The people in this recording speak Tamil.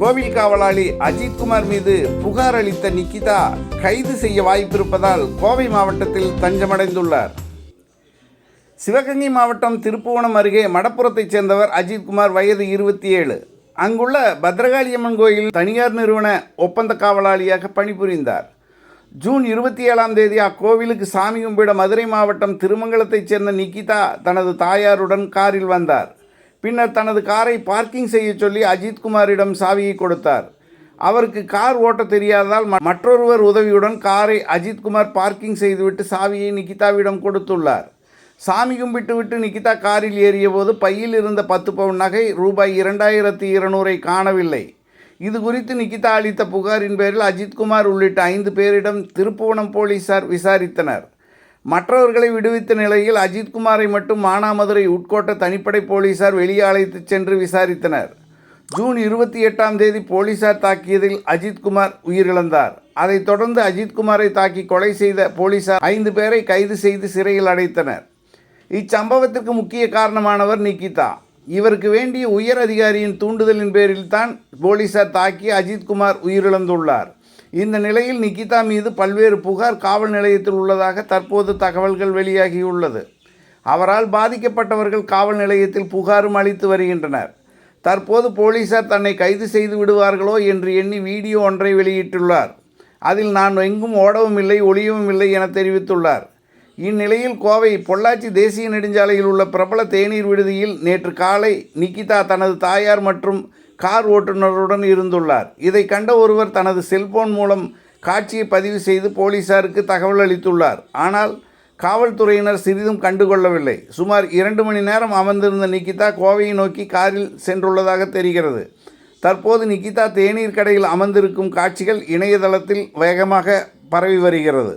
கோவில் காவலாளி அஜித்குமார் மீது புகார் அளித்த நிக்கிதா கைது செய்ய வாய்ப்பிருப்பதால் கோவை மாவட்டத்தில் தஞ்சமடைந்துள்ளார். சிவகங்கை மாவட்டம் திருப்புவனம் அருகே மடப்புறத்தைச் சேர்ந்தவர் அஜித்குமார் வயது இருபத்தி ஏழு. அங்குள்ள பத்ரகாளியம்மன் கோயில் தனியார் நிறுவன ஒப்பந்த காவலாளியாக பணிபுரிந்தார். ஜூன் இருபத்தி ஏழாம் தேதி அக்கோவிலுக்கு சாமி கும்பிட மதுரை மாவட்டம் திருமங்கலத்தைச் சேர்ந்த நிக்கிதா தனது தாயாருடன் காரில் வந்தார். பின்னர் தனது காரை பார்க்கிங் செய்ய சொல்லி அஜித்குமாரிடம் சாவியை கொடுத்தார். அவருக்கு கார் ஓட்ட தெரியாததால் ம- மற்றொருவர் உதவியுடன் காரை அஜித்குமார் பார்க்கிங் செய்துவிட்டு சாவியை நிகிதாவிடம் கொடுத்துள்ளார். சாமி கும்பிட்டுவிட்டு நிகிதா நிக்கிதா காரில் ஏறியபோது பையில் இருந்த பத்து பவுன் நகை ரூபாய் இரண்டாயிரத்தி இருநூறை காணவில்லை. இது குறித்து நிக்கிதா அளித்த புகாரின் பேரில் அஜித்குமார் உள்ளிட்ட ஐந்து பேரிடம் திருப்புவனம் போலீசார் விசாரித்தனர். மற்றவர்களை விடுவித்த நிலையில் அஜித்குமாரை மட்டும் மானாமதுரை உட்கோட்ட தனிப்படை போலீசார் வெளியே அழைத்துச் சென்று விசாரித்தனர். ஜூன் இருபத்தி எட்டாம் தேதி போலீசார் தாக்கியதில் அஜித்குமார் உயிரிழந்தார். அதைத் தொடர்ந்து அஜித்குமாரை தாக்கி கொலை செய்த போலீசார் ஐந்து பேரை கைது செய்து சிறையில் அடைத்தனர். இச்சம்பவத்திற்கு முக்கிய காரணமானவர் நிக்கிதா. இவருக்கு வேண்டிய உயர் அதிகாரியின் தூண்டுதலின் பேரில் தான் போலீசார் தாக்கி அஜித்குமார் உயிரிழந்துள்ளார். இந்த நிலையில் நிக்கிதா மீது பல்வேறு புகார் காவல் நிலையத்தில் உள்ளதாக தற்போது தகவல்கள் வெளியாகியுள்ளது. அவரால் பாதிக்கப்பட்டவர்கள் காவல் நிலையத்தில் புகாரும் அளித்து வருகின்றனர். தற்போது போலீசார் தன்னை கைது செய்து விடுவார்களோ என்று எண்ணி வீடியோ ஒன்றை வெளியிட்டுள்ளார். அதில் நான் எங்கும் ஓடவும் இல்லை ஒளியவும் இல்லை என தெரிவித்துள்ளார். இந்நிலையில் கோவை பொள்ளாச்சி தேசிய நெடுஞ்சாலையில் உள்ள பிரபல தேநீர் விடுதியில் நேற்று காலை நிக்கிதா தனது தாயார் மற்றும் கார் ஓட்டுநருடன் இருந்துள்ளார். இதை கண்ட ஒருவர் தனது செல்போன் மூலம் காட்சியை பதிவு செய்து போலீசாருக்கு தகவல் அளித்துள்ளார். ஆனால் காவல்துறையினர் சிறிதும் கண்டுகொள்ளவில்லை. சுமார் இரண்டு மணி நேரம் அமர்ந்திருந்த நிக்கிதா கோவையை நோக்கி காரில் சென்றுள்ளதாக தெரிகிறது. தற்போது நிக்கிதா தேநீர் கடையில் அமர்ந்திருக்கும் காட்சிகள் இணையதளத்தில் வேகமாக பரவி வருகிறது.